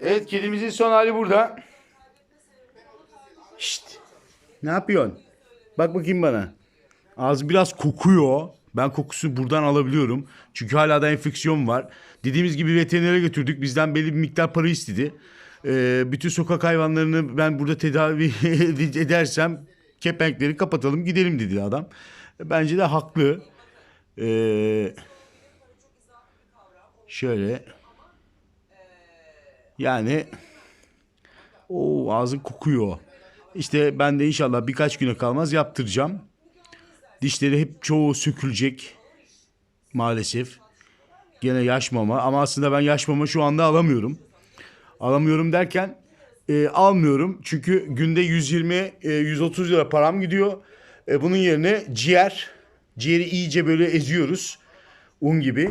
Evet kedimizin son hali burada. Şşt. Ne yapıyorsun? Bak bakayım bana. Ağzı biraz kokuyor. Ben kokusunu buradan alabiliyorum. Çünkü hala da enfeksiyon var. Dediğimiz gibi veterinere götürdük. Bizden belli bir miktar para istedi. Ee, bütün sokak hayvanlarını ben burada tedavi edersem kepenkleri kapatalım gidelim dedi adam. Bence de haklı. Ee, şöyle. Yani o ağzın kokuyor. İşte ben de inşallah birkaç güne kalmaz yaptıracağım. Dişleri hep çoğu sökülecek. Maalesef. Gene yaş mama ama aslında ben yaş mama şu anda alamıyorum. Alamıyorum derken e, almıyorum. Çünkü günde 120 e, 130 lira param gidiyor. E, bunun yerine ciğer. Ciğeri iyice böyle eziyoruz. Un gibi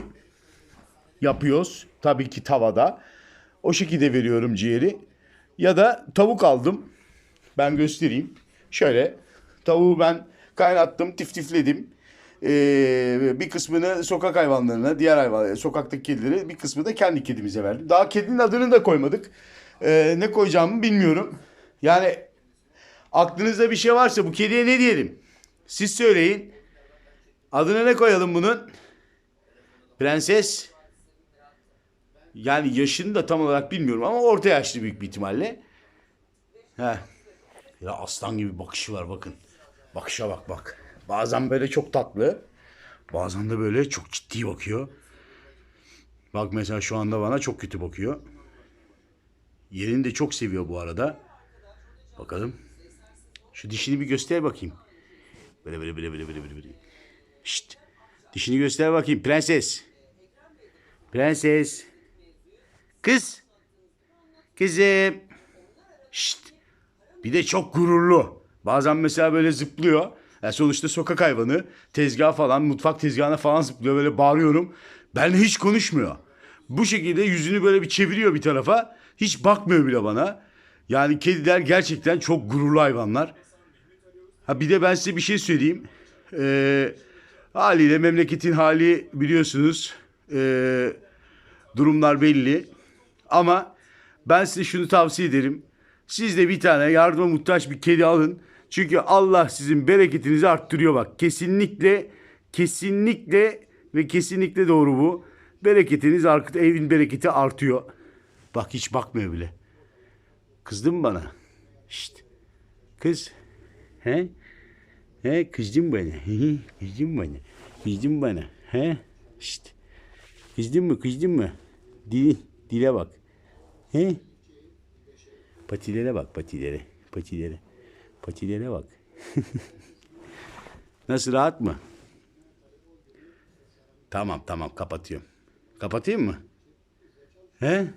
yapıyoruz. Tabii ki tavada. O şekilde veriyorum ciğeri. Ya da tavuk aldım. Ben göstereyim. Şöyle tavuğu ben kaynattım, tiftifledim. Ee, bir kısmını sokak hayvanlarına, diğer hayvan, sokaktaki kedilere, bir kısmı da kendi kedimize verdim. Daha kedinin adını da koymadık. Ee, ne koyacağımı bilmiyorum. Yani aklınızda bir şey varsa bu kediye ne diyelim? Siz söyleyin. Adını ne koyalım bunun? Prenses. Yani yaşını da tam olarak bilmiyorum ama orta yaşlı büyük bir ihtimalle. He. Ya aslan gibi bakışı var bakın. Bakışa bak bak. Bazen böyle çok tatlı. Bazen de böyle çok ciddi bakıyor. Bak mesela şu anda bana çok kötü bakıyor. Yerini de çok seviyor bu arada. Bakalım. Şu dişini bir göster bakayım. Böyle böyle böyle böyle böyle böyle. Şşt. Dişini göster bakayım prenses. Prenses. Kız. Kızım. Şşt. Bir de çok gururlu. Bazen mesela böyle zıplıyor. Yani sonuçta sokak hayvanı. Tezgah falan, mutfak tezgahına falan zıplıyor. Böyle bağırıyorum. Benle hiç konuşmuyor. Bu şekilde yüzünü böyle bir çeviriyor bir tarafa. Hiç bakmıyor bile bana. Yani kediler gerçekten çok gururlu hayvanlar. Ha bir de ben size bir şey söyleyeyim. Ee, haliyle memleketin hali biliyorsunuz. Ee, durumlar belli. Ama ben size şunu tavsiye ederim. Siz de bir tane yardıma muhtaç bir kedi alın. Çünkü Allah sizin bereketinizi arttırıyor bak. Kesinlikle, kesinlikle ve kesinlikle doğru bu. Bereketiniz artık evin bereketi artıyor. Bak hiç bakmıyor bile. Kızdın mı bana? Şşt. Kız. He? He kızdın bana. Kızdın bana. Kızdın bana. He? Şşt. Kızdın mı kızdın mı? Dil, dile bak. He? Patilere bak patilere. Patilere. Patilere bak. Nasıl rahat mı? Tamam tamam kapatıyorum. Kapatayım mı? He?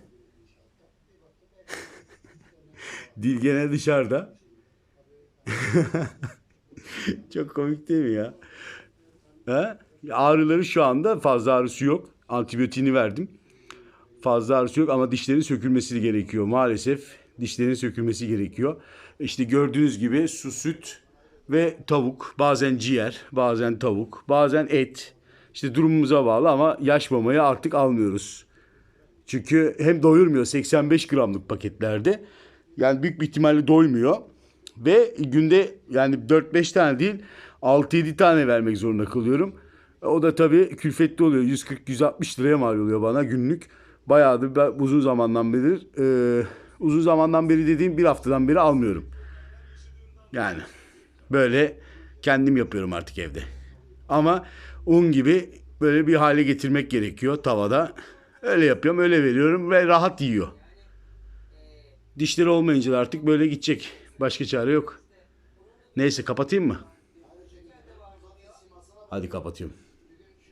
Dil gene dışarıda. Çok komik değil mi ya? Ha? Ağrıları şu anda fazla ağrısı yok. Antibiyotiğini verdim. Fazla ağrısı yok ama dişlerin sökülmesi gerekiyor maalesef. Dişlerin sökülmesi gerekiyor. İşte gördüğünüz gibi su, süt ve tavuk. Bazen ciğer, bazen tavuk, bazen et. İşte durumumuza bağlı ama yaş mamayı artık almıyoruz. Çünkü hem doyurmuyor 85 gramlık paketlerde. Yani büyük bir ihtimalle doymuyor. Ve günde yani 4-5 tane değil 6-7 tane vermek zorunda kalıyorum. O da tabii külfetli oluyor. 140-160 liraya mal oluyor bana günlük. Bayağıdır ben uzun zamandan beri e, uzun zamandan beri dediğim bir haftadan beri almıyorum. Yani böyle kendim yapıyorum artık evde. Ama un gibi böyle bir hale getirmek gerekiyor tavada. Öyle yapıyorum, öyle veriyorum ve rahat yiyor. Dişleri olmayınca da artık böyle gidecek. Başka çare yok. Neyse kapatayım mı? Hadi kapatıyorum.